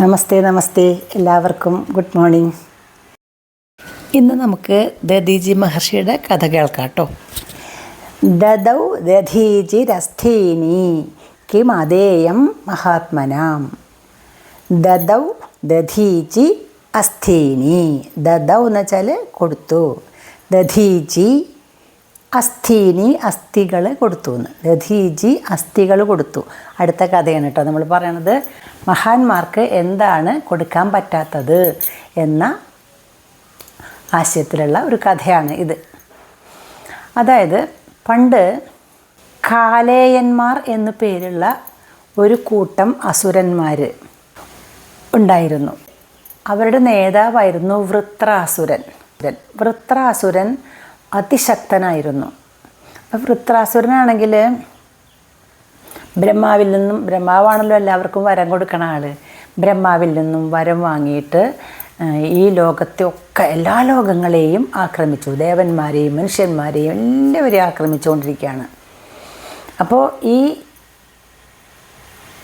നമസ്തേ നമസ്തേ എല്ലാവർക്കും good morning. ഇന്ന് നമുക്ക് ദദീജി മഹർഷിയുടെ കഥ കേൾക്കാം കേട്ടോ. ദദൗ ദധീജി രസ്ഥീനി അതേയം മഹാത്മനാം. ദദൗ ദധീജി അസ്ഥീനി. ദദൗ എന്ന് വെച്ചാൽ കൊടുത്തു. ദധീജി അസ്ഥീനി അസ്ഥികൾ കൊടുത്തു എന്ന്. ദധീജി അസ്ഥികൾ കൊടുത്തു. അടുത്ത കഥയാണ് കേട്ടോ നമ്മൾ പറയണത്. മഹാന്മാർക്ക് എന്താണ് കൊടുക്കാൻ പറ്റാത്തത് എന്ന ആശയത്തിലുള്ള ഒരു കഥയാണ് ഇത്. അതായത് പണ്ട് കാലേയന്മാർ എന്നു പേരുള്ള ഒരു കൂട്ടം അസുരന്മാർ ഉണ്ടായിരുന്നു. അവരുടെ നേതാവായിരുന്നു വൃത്രാസുരൻ. വൃത്രാസുരൻ അതിശക്തനായിരുന്നു. അപ്പം വൃത്രാസുരനാണെങ്കിൽ ബ്രഹ്മാവിൽ നിന്നും ബ്രഹ്മാവാണല്ലോ എല്ലാവർക്കും വരം കൊടുക്കണ ആൾ ബ്രഹ്മാവിൽ നിന്നും വരം വാങ്ങിയിട്ട് ഈ ലോകത്തെ ഒക്കെ എല്ലാ ലോകങ്ങളെയും ആക്രമിച്ചു. ദേവന്മാരെയും മനുഷ്യന്മാരെയും എല്ലാവരെയും ആക്രമിച്ചുകൊണ്ടിരിക്കുകയാണ്. അപ്പോൾ ഈ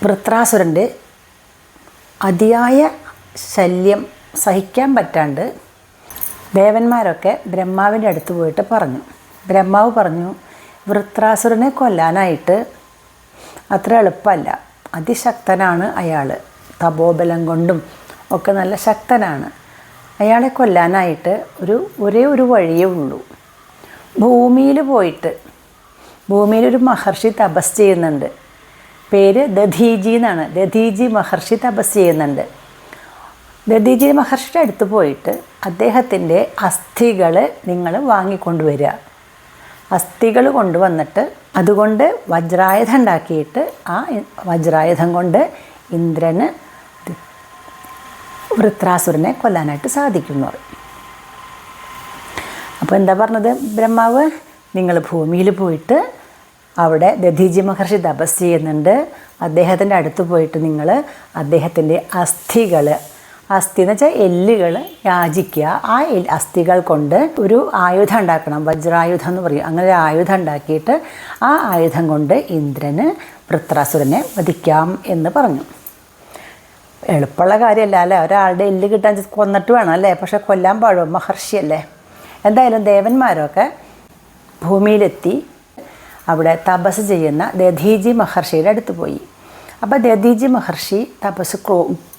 വൃത്രാസുരന്റെ അതിയായ ശല്യം സഹിക്കാൻ പറ്റാണ്ട് ദേവന്മാരൊക്കെ ബ്രഹ്മാവിന്റെ അടുത്ത് പോയിട്ട് പറഞ്ഞു. ബ്രഹ്മാവ് പറഞ്ഞു വൃത്രാസുരനെ കൊല്ലാനായിട്ട് അത്ര എളുപ്പമല്ല. അതിശക്തനാണ് അയാൾ തപോബലം കൊണ്ടും ഒക്കെ നല്ല ശക്തനാണ്. അയാളെ കൊല്ലാനായിട്ട് ഒരു ഒരേ ഒരു വഴിയേ ഉള്ളൂ. ഭൂമിയിൽ പോയിട്ട് ഭൂമിയിൽ ഒരു മഹർഷി തപസ് ചെയ്യുന്നുണ്ട്. പേര് ദധീജി എന്നാണ്. ദധീജി മഹർഷി തപസ് ചെയ്യുന്നുണ്ട്. ദധീജി മഹർഷിയുടെ അടുത്ത് പോയിട്ട് അദ്ദേഹത്തിന്റെ അസ്ഥികൾ നിങ്ങൾ വാങ്ങിക്കൊണ്ടുവരിക. അസ്ഥികൾ കൊണ്ടുവന്നിട്ട് അതുകൊണ്ട് വജ്രായുധം ഉണ്ടാക്കിയിട്ട് ആ വജ്രായുധം കൊണ്ട് ഇന്ദ്രന് വൃത്രാസുരനെ കൊല്ലാനായിട്ട് സാധിക്കുന്നു. അപ്പോൾ എന്താ പറഞ്ഞത് ബ്രഹ്മാവ്? നിങ്ങൾ ഭൂമിയിൽ പോയിട്ട് അവിടെ ദധീജി മഹർഷി തപസ് ചെയ്യുന്നുണ്ട്. അദ്ദേഹത്തിന്റെ അടുത്ത് പോയിട്ട് നിങ്ങൾ അദ്ദേഹത്തിന്റെ അസ്ഥികൾ അസ്ഥി എന്ന് വെച്ചാൽ എല്ലുകൾ യാചിക്കുക. ആ അസ്ഥികൾ കൊണ്ട് ഒരു ആയുധം ഉണ്ടാക്കണം. വജ്രായുധം എന്ന് പറയും. അങ്ങനെ ഒരു ആയുധം ഉണ്ടാക്കിയിട്ട് ആ ആയുധം കൊണ്ട് ഇന്ദ്രന് വൃത്രാസുരനെ വധിക്കാം എന്ന് പറഞ്ഞു. എളുപ്പമുള്ള കാര്യമല്ല അല്ലേ? ഒരാളുടെ എല്ല് കിട്ടാൻ കൊന്നിട്ട് വേണം അല്ലേ? പക്ഷെ കൊല്ലാൻ പാടും മഹർഷിയല്ലേ? എന്തായാലും ദേവന്മാരൊക്കെ ഭൂമിയിലെത്തി അവിടെ തപസ് ചെയ്യുന്ന ദധീജി മഹർഷിയുടെ അടുത്ത് പോയി. അപ്പോൾ ദദീജി മഹർഷി തപസ്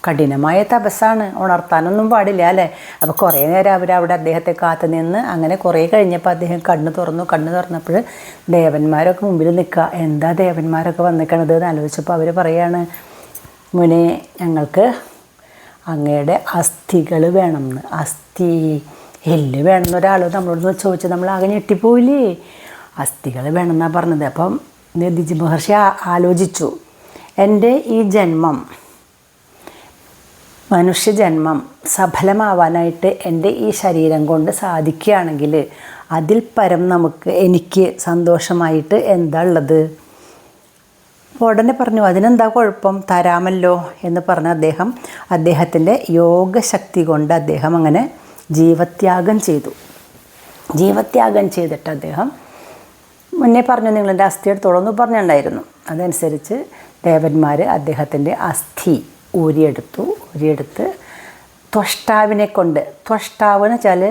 കഠിനമായ തപസ്സാണ്. ഉണർത്താനൊന്നും പാടില്ല അല്ലേ? അപ്പോൾ കുറേ നേരം അവർ അവിടെ അദ്ദേഹത്തെ കാത്തു നിന്ന് അങ്ങനെ കുറേ കഴിഞ്ഞപ്പോൾ അദ്ദേഹം കണ്ണു തുറന്നു. കണ്ണു തുറന്നപ്പോൾ ദേവന്മാരൊക്കെ മുമ്പിൽ നിൽക്കുക എന്താ ദേവന്മാരൊക്കെ വന്നിക്കണത് എന്ന് ആലോചിച്ചപ്പോൾ അവർ പറയാണ് മുനെ ഞങ്ങൾക്ക് അങ്ങയുടെ അസ്ഥികൾ വേണമെന്ന് അസ്ഥി എല്ല് വേണമെന്ന് ഒരാൾ നമ്മളോട് ചോദിച്ചാൽ നമ്മൾ ആകെ ഞെട്ടിപ്പോയില്ലേ? അസ്ഥികൾ വേണമെന്നാണ് പറഞ്ഞത്. അപ്പം ദിജി മഹർഷി ആലോചിച്ചു. എന്റെ ഈ ജന്മം മനുഷ്യജന്മം സഫലമാവാനായിട്ട് എന്റെ ഈ ശരീരം കൊണ്ട് സാധിക്കുകയാണെങ്കിൽ അതിൽ പരം നമുക്ക് എനിക്ക് സന്തോഷമായിട്ട് എന്താ ഉള്ളത്? ഉടനെ പറഞ്ഞു അതിനെന്താ കുഴപ്പം? തരാമല്ലോ എന്ന് പറഞ്ഞ അദ്ദേഹം അദ്ദേഹത്തിന്റെ യോഗശക്തി കൊണ്ട് അദ്ദേഹം അങ്ങനെ ജീവത്യാഗം ചെയ്തു. ജീവത്യാഗം ചെയ്തിട്ട് അദ്ദേഹം മുന്നേ പറഞ്ഞു നിങ്ങളെന്റെ അസ്ഥിയെടുത്തോളം എന്ന് പറഞ്ഞിട്ടുണ്ടായിരുന്നു. അതനുസരിച്ച് ദേവന്മാർ അദ്ദേഹത്തിന്റെ അസ്ഥി ഊരിയെടുത്തു ഊരിയെടുത്ത് ത്വഷ്ടാവിനെ കൊണ്ട് ത്വഷ്ടാവ് എന്ന് വെച്ചാൽ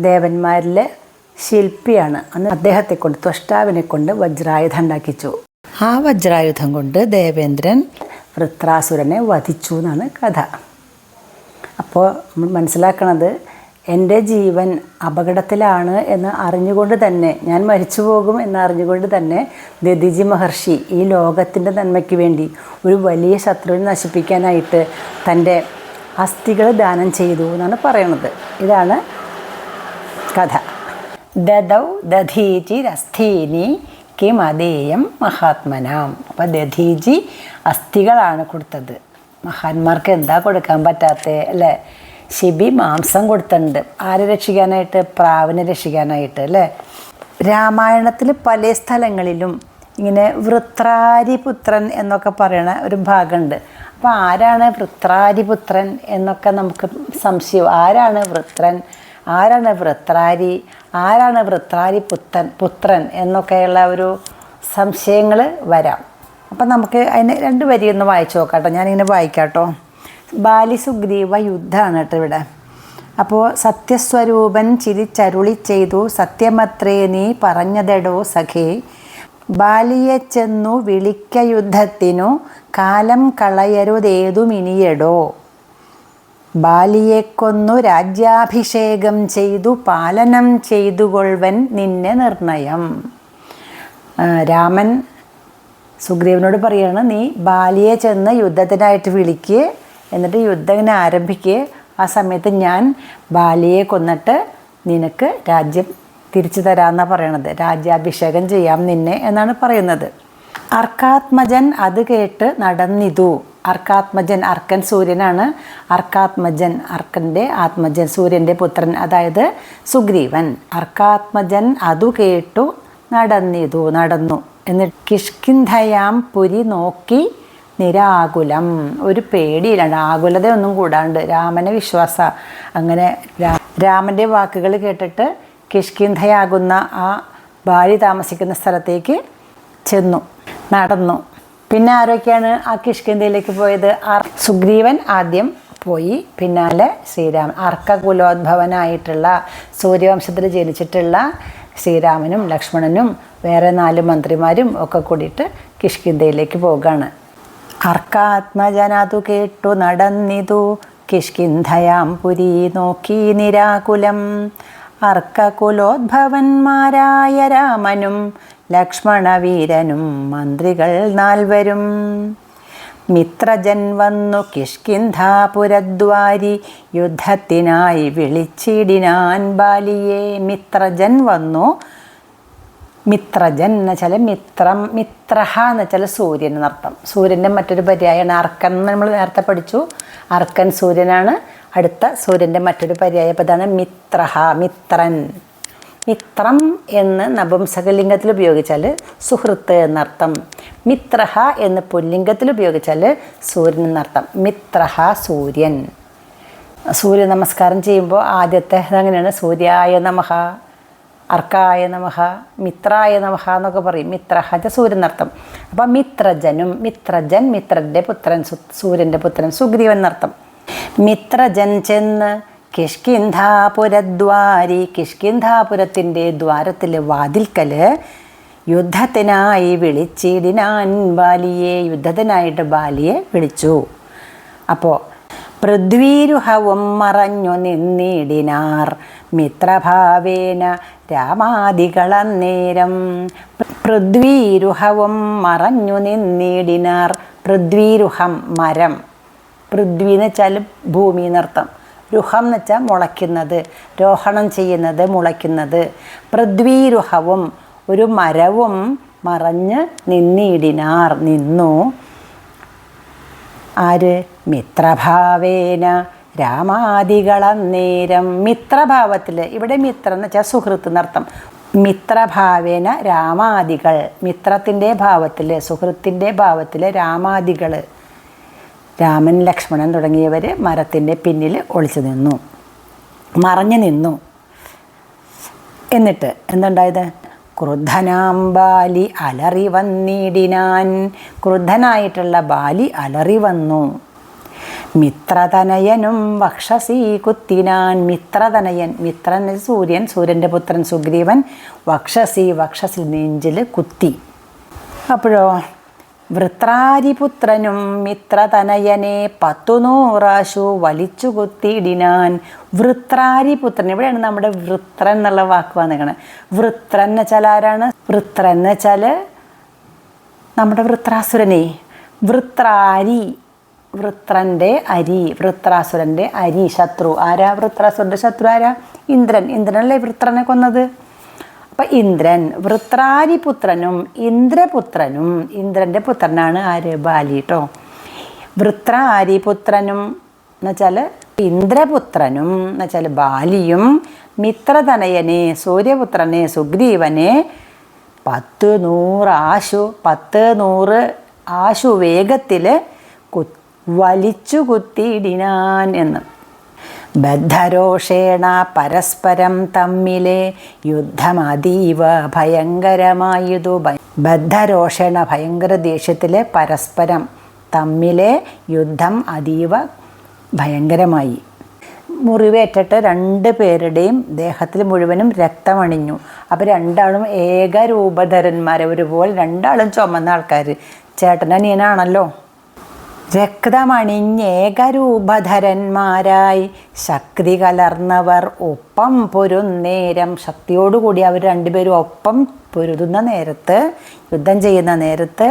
ദേവന്മാരിലെ ശില്പിയാണ്. അന്ന് അദ്ദേഹത്തെ കൊണ്ട് ത്വഷ്ടാവിനെ കൊണ്ട് വജ്രായുധം ഉണ്ടാക്കിച്ചു. ആ വജ്രായുധം കൊണ്ട് ദേവേന്ദ്രൻ വൃത്രാസുരനെ വധിച്ചു എന്നാണ് കഥ. അപ്പോൾ നമ്മൾ മനസ്സിലാക്കണത് എന്റെ ജീവൻ അപകടത്തിലാണ് എന്ന് അറിഞ്ഞുകൊണ്ട് തന്നെ ഞാൻ മരിച്ചു പോകും എന്ന് അറിഞ്ഞുകൊണ്ട് തന്നെ ദതിജി മഹർഷി ഈ ലോകത്തിന്റെ നന്മയ്ക്ക് വേണ്ടി ഒരു വലിയ ശത്രുവിനെ നശിപ്പിക്കാനായിട്ട് തന്റെ അസ്ഥികൾ ദാനം ചെയ്തു എന്നാണ് പറയണത്. ഇതാണ് കഥ. ദദൗ ദധീജി അസ്ഥീനി അതേയം മഹാത്മനാം. അപ്പോൾ ദധീജി അസ്ഥികളാണ് കൊടുത്തത്. മഹാന്മാർക്ക് എന്താ കൊടുക്കാൻ പറ്റാത്തേ അല്ലേ? ശിബി മാംസം കൊടുത്തിട്ടുണ്ട്. ആരെ രക്ഷിക്കാനായിട്ട്? പ്രാവിനെ രക്ഷിക്കാനായിട്ട് അല്ലേ? രാമായണത്തിൽ പല സ്ഥലങ്ങളിലും ഇങ്ങനെ വൃത്രാരിപുത്രൻ എന്നൊക്കെ പറയണ ഒരു ഭാഗമുണ്ട്. അപ്പോൾ ആരാണ് വൃത്രാരിപുത്രൻ എന്നൊക്കെ നമുക്ക് സംശയം. ആരാണ് വൃത്രൻ? ആരാണ് വൃത്രാരി? ആരാണ് വൃത്രാരി പുത്തൻ പുത്രൻ എന്നൊക്കെയുള്ള ഒരു സംശയങ്ങൾ വരാം. അപ്പം നമുക്ക് അതിന് രണ്ട് വരി ഒന്ന് വായിച്ചു നോക്കാം കേട്ടോ ഞാനിങ്ങനെ വായിക്കാം കേട്ടോ ബാലി സുഗ്രീവ യുദ്ധമാണ് കേട്ടോ ഇവിടെ. അപ്പോൾ സത്യസ്വരൂപൻ ചിരിച്ചരുളി ചെയ്തു സത്യമത്രേ നീ പറഞ്ഞതെടോ സഖേ. ബാലിയെ ചെന്നു വിളിക്ക യുദ്ധത്തിനു കാലം കളയരുതേതുമിനിയടോ. ബാലിയെ കൊന്നു രാജ്യാഭിഷേകം ചെയ്തു പാലനം ചെയ്തുകൊള്ളവൻ നിന്നെ നിർണയം. രാമൻ സുഗ്രീവനോട് പറയാണ് നീ ബാലിയെ ചെന്ന് യുദ്ധത്തിനായിട്ട് വിളിക്കുക എന്നിട്ട് യുദ്ധം ഇങ്ങനെ ആരംഭിക്കുക ആ സമയത്ത് ഞാൻ ബാലിയെ കൊന്നിട്ട് നിനക്ക് രാജ്യം തിരിച്ചു തരാമെന്നാണ് പറയണത്. രാജ്യാഭിഷേകം ചെയ്യാം നിന്നെ എന്നാണ് പറയുന്നത്. അർക്കാത്മജൻ അത് കേട്ട് നടന്നിതു. അർക്കാത്മജൻ അർക്കൻ സൂര്യനാണ്. അർക്കാത്മജൻ അർക്കന്റെ ആത്മജൻ സൂര്യന്റെ പുത്രൻ അതായത് സുഗ്രീവൻ. അർക്കാത്മജൻ അതു കേട്ടു നടന്നിതു നടന്നു. എന്നിട്ട് കിഷ്കിന്ധയാം പുരി നോക്കി നിരാകുലം. ഒരു പേടിയില്ലാണ്ട് ആകുലതയൊന്നും കൂടാണ്ട്. രാമനെ വിശ്വാസ. അങ്ങനെ രാമന്റെ വാക്കുകൾ കേട്ടിട്ട് കിഷ്കിന്ധയാകുന്ന ആ ഭാര്യ താമസിക്കുന്ന സ്ഥലത്തേക്ക് ചെന്നു നടന്നു. പിന്നെ ആരൊക്കെയാണ് ആ കിഷ്കിന്ധയിലേക്ക് പോയത്? സുഗ്രീവൻ ആദ്യം പോയി. പിന്നാലെ ശ്രീരാമൻ. അർക്കകുലോദ്ഭവനായിട്ടുള്ള സൂര്യവംശത്തിൽ ജനിച്ചിട്ടുള്ള ശ്രീരാമനും ലക്ഷ്മണനും വേറെ നാല് മന്ത്രിമാരും ഒക്കെ കൂടിയിട്ട് കിഷ്കിന്ധയിലേക്ക് പോവുകയാണ്. അർക്കാത്മജനതു കേട്ടു നടന്നിതു. കിഷ്കിന്ധയാം പുരി നോക്കി നിരാകുലം. അർക്കകുലോദ്ഭവന്മാരായ രാമനും ലക്ഷ്മണവീരനും മന്ത്രികൾ നാൽവരും. മിത്രജൻ വന്നു കിഷ്കിന്ധാപുരദ്വാരി യുദ്ധത്തിനായി വിളിച്ചിടിനാൻ ബാലിയെ. മിത്രജൻ വന്നു മിത്രജൻ എന്ന് വെച്ചാൽ മിത്രം മിത്രഹ എന്ന് വെച്ചാൽ സൂര്യൻ എന്നർത്ഥം. സൂര്യന്റെ മറ്റൊരു പര്യായമാണ് അർക്കൻ നമ്മൾ നേരത്തെ പഠിച്ചു. അർക്കൻ സൂര്യനാണ്. അടുത്ത സൂര്യന്റെ മറ്റൊരു പര്യായ പദമാണ് മിത്രഹ മിത്രൻ. മിത്രം എന്ന് നപുംസകലിംഗത്തിൽ ഉപയോഗിച്ചാൽ സുഹൃത്ത് എന്നർത്ഥം. മിത്രഹ എന്ന് പുല്ലിംഗത്തിൽ ഉപയോഗിച്ചാൽ സൂര്യൻ എന്നർത്ഥം. മിത്രഹ സൂര്യൻ. സൂര്യ നമസ്കാരം ചെയ്യുമ്പോൾ ആദ്യത്തെ അങ്ങനെയാണ് സൂര്യായ നമഃ അർക്കായ നമഹ മിത്രായ നമഹ എന്നൊക്കെ പറയും. മിത്രഹജ സൂര്യൻ എന്നർത്ഥം അപ്പം മിത്രജനും മിത്രജൻ മിത്രന്റെ പുത്രൻ സൂര്യന്റെ പുത്രൻ സുഗ്രീവൻ എന്നർത്ഥം. മിത്രജൻ ചെന്ന് കിഷ്കിന്ധാപുരദ്വാരി കിഷ്കിന്ധാപുരത്തിന്റെ ദ്വാരത്തിലെ വാതിൽക്കൽ യുദ്ധത്തിനായി വിളിച്ചിടിനാൻ ബാലിയെ യുദ്ധത്തിനായിട്ട് ബാലിയെ വിളിച്ചു. അപ്പോൾ പൃഥ്വീരുഹവും മറഞ്ഞു നിന്നിടിനാർ. മിത്രഭാവേന രാമാദികളന്നേരം. പൃഥ്വീരുഹവും മറഞ്ഞു നിന്നിടിനാർ. പൃഥ്വീരുഹം മരം. പൃഥ്വി എന്ന് വെച്ചാൽ ഭൂമി എന്നർത്ഥം. രുഹം എന്ന് വെച്ചാൽ മുളയ്ക്കുന്നത്. രോഹണം ചെയ്യുന്നത് മുളയ്ക്കുന്നത്. പൃഥ്വീരുഹവും ഒരു മരവും മറഞ്ഞ് നിന്നിടിനാർ. നിന്നു. ആര്? മിത്രഭാവേന രാമാദികളന്നേരം മിത്രഭാവത്തിൽ. ഇവിടെ മിത്രം എന്ന് വെച്ചാൽ സുഹൃത്ത് എന്നർത്ഥം. മിത്രഭാവേന രാമാദികൾ. മിത്രത്തിന്റെ ഭാവത്തിൽ സുഹൃത്തിന്റെ ഭാവത്തിൽ രാമാദികൾ. രാമൻ ലക്ഷ്മണൻ തുടങ്ങിയവർ മരത്തിന്റെ പിന്നിൽ ഒളിച്ചു നിന്നു. മറഞ്ഞു നിന്നു. എന്നിട്ട് എന്തുണ്ടായത്? ക്രുദ്ധനാം ബാലി അലറി വന്നിടിനാൻ ക്രുദ്ധനായിട്ടുള്ള ബാലി അലറി വന്നു മിത്രതനയനും വക്ഷസി കുത്തിനാൻ. മിത്രതനയൻ മിത്രൻ സൂര്യൻ സൂര്യന്റെ പുത്രൻ സുഗ്രീവൻ വക്ഷസി വക്ഷസിൽ നെഞ്ചിൽ കുത്തി. അപ്പോഴോ വൃത്രാരിപുത്രനും മിത്രതനയനെ പത്തുനൂറാശു വലിച്ചു കുത്തിയിടിനാൻ. വൃത്രാരിപുത്രൻ ഇവിടെയാണ് നമ്മുടെ വൃത്രൻ എന്നുള്ള വാക്ക് വന്നിരിക്കുന്നത് വൃത്രൻ എന്ന് വെച്ചാൽ ആരാണ്? വൃത്രൻ എന്ന് വെച്ചാൽ നമ്മുടെ വൃത്രാസുരനെ. വൃത്രാരി. വൃത്രന്റെ അരി വൃത്രാസുരന്റെ അരി ശത്രു ആരാ? വൃത്രാസുരന്റെ ശത്രു ആരാ? ഇന്ദ്രൻ. ഇന്ദ്രനല്ലേ വൃത്രനെ കൊന്നത്? അപ്പം ഇന്ദ്രൻ വൃത്രാരിപുത്രനും ഇന്ദ്രപുത്രനും ഇന്ദ്രന്റെ പുത്രനാണ് ആര്? ബാലി കേട്ടോ വൃത്രാരിപുത്രനും എന്നുവെച്ചാൽ ഇന്ദ്രപുത്രനും എന്നുവെച്ചാൽ ബാലിയും മിത്രതനയനെ സൂര്യപുത്രനെ സുഗ്രീവനെ പത്ത് നൂറ് ആശു പത്ത് നൂറ് ആശു വേഗത്തിൽ വലിച്ചു കുത്തിയിടിനാൻ എന്ന്. ബദ്ധരോഷേണ പരസ്പരം തമ്മിലെ യുദ്ധം അതീവ ഭയങ്കരമായതു. ബദ്ധരോഷേണ ഭയങ്കര ദേഷ്യത്തിലെ പരസ്പരം തമ്മിലെ യുദ്ധം അതീവ ഭയങ്കരമായി. മുറിവേറ്റിട്ട് രണ്ട് പേരുടെയും ദേഹത്തിൽ മുഴുവനും രക്തമണിഞ്ഞു. അപ്പോൾ രണ്ടാളും ഏകരൂപധരന്മാരെ ഒരുപോലെ രണ്ടാളും ചുമന്ന ആൾക്കാർ ചേട്ടനനിയനാണല്ലോ. രക്തമണിഞ്ഞേകരൂപധരന്മാരായി ശക്തി കലർന്നവർ ഒപ്പം പൊരുന്നേരം. ശക്തിയോടുകൂടി അവർ രണ്ടുപേരും ഒപ്പം പൊരുതുന്ന നേരത്ത് യുദ്ധം ചെയ്യുന്ന നേരത്ത്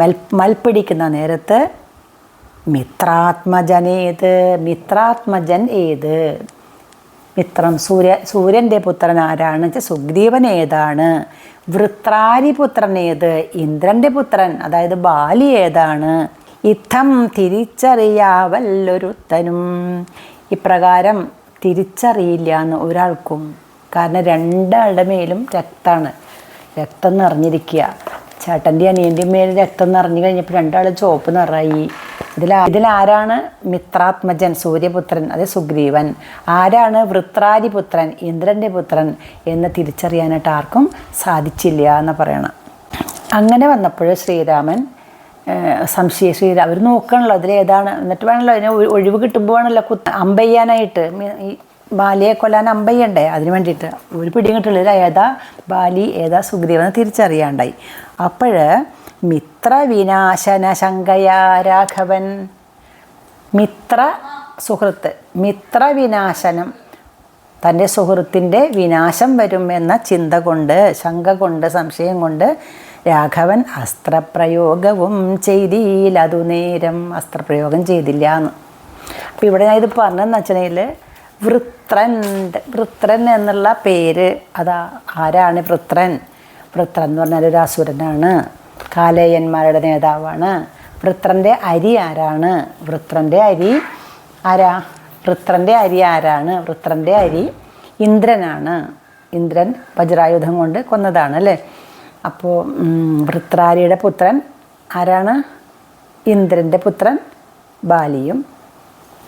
മൽ മൽപ്പിടിക്കുന്ന നേരത്ത് മിത്രാത്മജനേത് മിത്രാത്മജൻ ഏത്? മിത്രം സൂര്യ സൂര്യന്റെ പുത്രൻ ആരാണ്? സുഗ്രീവൻ ഏതാണ്? വൃത്രാരി പുത്രൻ ഏത്? ഇന്ദ്രന്റെ പുത്രൻ അതായത് ബാലി ഏതാണ്? ഇത്തം തിരിച്ചറിയാവല്ലൊരുത്തനും. ഇപ്രകാരം തിരിച്ചറിയില്ല എന്ന് ഒരാൾക്കും കാരണം രണ്ടാളുടെ മേലും രക്തമാണ് രക്തം നിറഞ്ഞിരിക്കുക. ചേട്ടന്റെ അനിയന്റെയും മേൽ രക്തം നിറഞ്ഞു കഴിഞ്ഞപ്പോൾ രണ്ടാളും ചുവപ്പ് നിറയി ഇതിൽ ഇതിലാരാണ് മിത്രാത്മജൻ സൂര്യപുത്രൻ അതെ സുഗ്രീവൻ. ആരാണ് വൃത്രാരിപുത്രൻ ഇന്ദ്രന്റെ പുത്രൻ എന്ന് തിരിച്ചറിയാനായിട്ട് ആർക്കും സാധിച്ചില്ല എന്ന് പറയണം. അങ്ങനെ വന്നപ്പോൾ ശ്രീരാമൻ ഏഹ്, സംശയ ശ്രീരാം അവർ നോക്കണല്ലോ അതിൽ ഏതാണ്. എന്നിട്ട് വേണമല്ലോ അതിനെ ഒഴിവ് കിട്ടുമ്പോൾ വേണമല്ലോ കുത്ത് അമ്പയ്യാനായിട്ട്. ഈ ബാലിയെ കൊല്ലാൻ അമ്പയ്യണ്ടേ? അതിന് വേണ്ടിയിട്ട്. ഒരു പിടിയും കിട്ടുള്ളൂ ഏതാ ബാലി ഏതാ സുഗ്രീവെന്ന് തിരിച്ചറിയാണ്ടായി. അപ്പോൾ മിത്രവിനാശന ശങ്കയാ രാഘവൻ. മിത്ര സുഹൃത്ത് മിത്ര വിനാശനം. തന്റെ സുഹൃത്തിന്റെ വിനാശം വരും എന്ന ചിന്ത കൊണ്ട് ശങ്ക കൊണ്ട് സംശയം കൊണ്ട് രാഘവൻ അസ്ത്രപ്രയോഗവും ചെയ്തില്ലതു നേരം. അസ്ത്രപ്രയോഗം ചെയ്തില്ല എന്ന് അപ്പോൾ ഇവിടെ ഞാൻ ഇത് പറഞ്ഞതെന്ന് വെച്ചിട്ടുണ്ടെങ്കിൽ വൃത്രൻ വൃത്രൻ എന്നുള്ള പേര് അതാ ആരാണ് വൃത്രൻ? വൃത്രൻ എന്ന് പറഞ്ഞാൽ ഒരു അസുരനാണ്. കാലേയന്മാരുടെ നേതാവാണ്. വൃത്രന്റെ അരി ആരാണ്? വൃത്രന്റെ അരി ആരാ? വൃത്രന്റെ അരി ആരാണ്? വൃത്രന്റെ അരി ഇന്ദ്രനാണ്. ഇന്ദ്രൻ വജ്രായുധം കൊണ്ട് കൊന്നതാണ് അല്ലേ? അപ്പോൾ വൃത്രാരിയുടെ പുത്രൻ ആരാണ്? ഇന്ദ്രന്റെ പുത്രൻ ബാലിയും.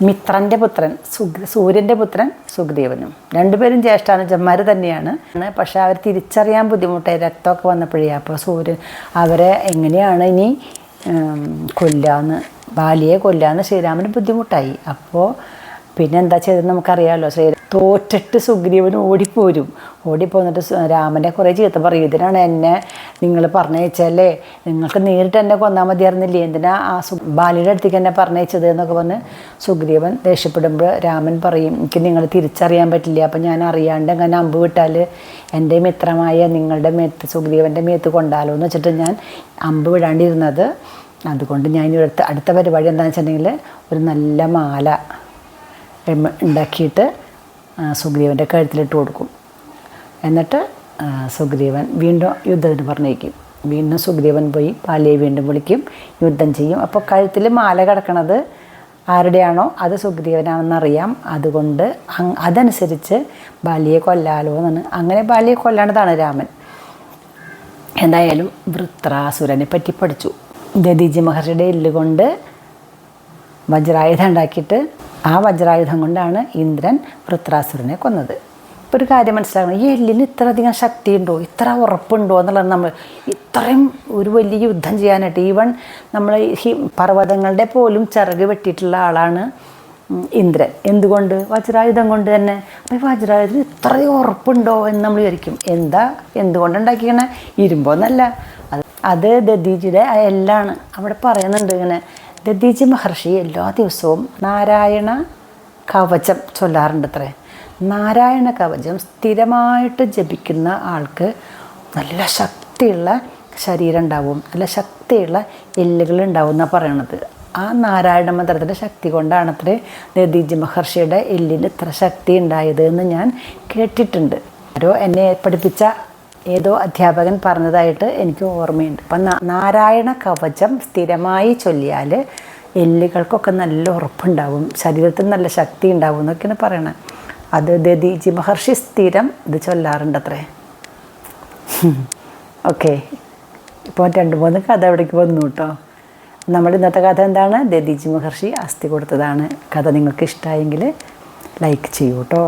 മിത്രന്റെ പുത്രൻ സുഗ് സൂര്യന്റെ പുത്രൻ സുഗ്രീവനും രണ്ടുപേരും ജ്യേഷ്ഠാനുജന്മാർ തന്നെയാണ്. പക്ഷേ അവർ തിരിച്ചറിയാൻ ബുദ്ധിമുട്ടായി രക്തമൊക്കെ വന്നപ്പോഴേ. അപ്പോൾ സൂര്യൻ അവരെ എങ്ങനെയാണ് ഇനി കൊല്ലാന്ന് ബാലിയെ കൊല്ലാന്ന് ശ്രീരാമന് ബുദ്ധിമുട്ടായി. അപ്പോൾ പിന്നെ എന്താ ചെയ്തതെന്ന് നമുക്കറിയാമല്ലോ ശ്രീ തോറ്റിട്ട് സുഗ്രീവൻ ഓടിപ്പോരും. ഓടിപ്പോന്നിട്ട് രാമന്റെ കുറേ ചീത്ത പറയും. ഇതിനാണ് എന്നെ നിങ്ങൾ പറഞ്ഞയച്ചല്ലേ നിങ്ങൾക്ക് നേരിട്ട് എന്നെ കൊന്നാൽ മതിയായിരുന്നില്ലേ? എന്തിനാ ആ സു ബാലിയുടെ അടുത്തേക്ക് എന്നെ പറഞ്ഞയച്ചത് എന്നൊക്കെ പറഞ്ഞ് സുഗ്രീവൻ ദേഷ്യപ്പെടുമ്പോൾ രാമൻ പറയും എനിക്ക് നിങ്ങൾ തിരിച്ചറിയാൻ പറ്റില്ല. അപ്പം ഞാൻ അറിയാണ്ട് അങ്ങനെ അമ്പ് വിട്ടാൽ എന്റെ മിത്രമായ നിങ്ങളുടെ മേത്ത് സുഗ്രീവന്റെ മേത്ത് കൊണ്ടാലോ? എന്ന് വെച്ചിട്ട് ഞാൻ അമ്പ് വിടാണ്ടിരുന്നത്. അതുകൊണ്ട് ഞാൻ അടുത്ത അടുത്ത പരിപാടി എന്താണെന്ന് വെച്ചിട്ടുണ്ടെങ്കിൽ ഒരു നല്ല മാല. ഉണ്ടാക്കിയിട്ട് സുഗ്രീവന്റെ കഴുത്തിലിട്ട് കൊടുക്കും. എന്നിട്ട് സുഗ്രീവൻ വീണ്ടും യുദ്ധത്തിന് പറഞ്ഞേക്കും. വീണ്ടും സുഗ്രീവൻ പോയി പാലിയെ വീണ്ടും വിളിക്കും. യുദ്ധം ചെയ്യും. അപ്പോൾ കഴുത്തിൽ മാല കിടക്കണത് ആരുടെയാണോ? അത് സുഗ്രീവനാണെന്നറിയാം. അതുകൊണ്ട് അതനുസരിച്ച് ബാലിയെ കൊല്ലാലോ എന്നാണ്. അങ്ങനെ ബാലിയെ കൊല്ലാണതാണ് രാമൻ. എന്തായാലും വൃത്രാസുരനെ പറ്റി പഠിച്ചു. ദദീജി മഹർഷിയുടെ എല്ലുകൊണ്ട് വജ്രായുധം ഉണ്ടാക്കിയിട്ട് ആ വജ്രായുധം കൊണ്ടാണ് ഇന്ദ്രൻ വൃത്രാസുരനെ കൊന്നത്. ഇപ്പോൾ ഒരു കാര്യം മനസ്സിലാക്കണം. ഈ എല്ലിന് ഇത്രയധികം ശക്തി ശക്തിയുണ്ടോ? ഇത്ര ഉറപ്പുണ്ടോ എന്നുള്ളത് നമ്മൾ ഇത്രയും ഒരു വലിയ യുദ്ധം ചെയ്യാനായിട്ട് ഈവൺ നമ്മൾ ഈ പർവതങ്ങളുടെ പോലും ചിറക് വെട്ടിയിട്ടുള്ള ആളാണ് ഇന്ദ്രൻ. എന്തുകൊണ്ട്? വജ്രായുധം കൊണ്ട് തന്നെ. അപ്പോൾ ഈ വജ്രായുധത്തിന് ഇത്രയും ഉറപ്പുണ്ടോ എന്ന് നമ്മൾ വിചാരിക്കും. എന്താ? എന്തുകൊണ്ട് ഉണ്ടാക്കിക്കണേ? ഇരുമ്പോന്നല്ല. അത് അത് ദദീജിയുടെ എല്ലാണ്. അവിടെ പറയുന്നുണ്ട് ഇങ്ങനെ ദദീജി മഹർഷി എല്ലാ ദിവസവും നാരായണ കവചം ചൊല്ലാറുണ്ട് അത്രേ നാരായണ കവചം സ്ഥിരമായിട്ട് ജപിക്കുന്ന ആൾക്ക് നല്ല ശക്തിയുള്ള ശരീരം ഉണ്ടാവും നല്ല ശക്തിയുള്ള എല്ലുകൾ ഉണ്ടാവും എന്നാണ് പറയണത്. ആ നാരായണ മന്ത്രത്തിന്റെ ശക്തി കൊണ്ടാണ് അത്രേ ദദീജി മഹർഷിയുടെ എല്ലിന് ഇത്ര ശക്തി ഉണ്ടായത് എന്ന് ഞാൻ കേട്ടിട്ടുണ്ട്. ആരോ എന്നെ പഠിപ്പിച്ച ഏതോ അധ്യാപകൻ പറഞ്ഞതായിട്ട് എനിക്ക് ഓർമ്മയുണ്ട്. അപ്പം നാരായണ കവചം സ്ഥിരമായി ചൊല്ലിയാൽ എല്ലുകൾക്കൊക്കെ നല്ല ഉറപ്പുണ്ടാവും ശരീരത്തിന് നല്ല ശക്തി ഉണ്ടാവും എന്നൊക്കെയാണ് പറയണത് അത് ദദീജി മഹർഷി സ്ഥിരം ഇത് ചൊല്ലാറുണ്ട് അത്രേ ഓക്കെ. ഇപ്പോൾ രണ്ട് മൂന്ന് കഥ അവിടേക്ക് വന്നു കേട്ടോ നമ്മുടെ ഇന്നത്തെ കഥ എന്താണ്? ദദീജി മഹർഷി അസ്ഥി കൊടുത്തതാണ്. കഥ നിങ്ങൾക്ക് ഇഷ്ടമായെങ്കിൽ ലൈക്ക് ചെയ്യൂ കേട്ടോ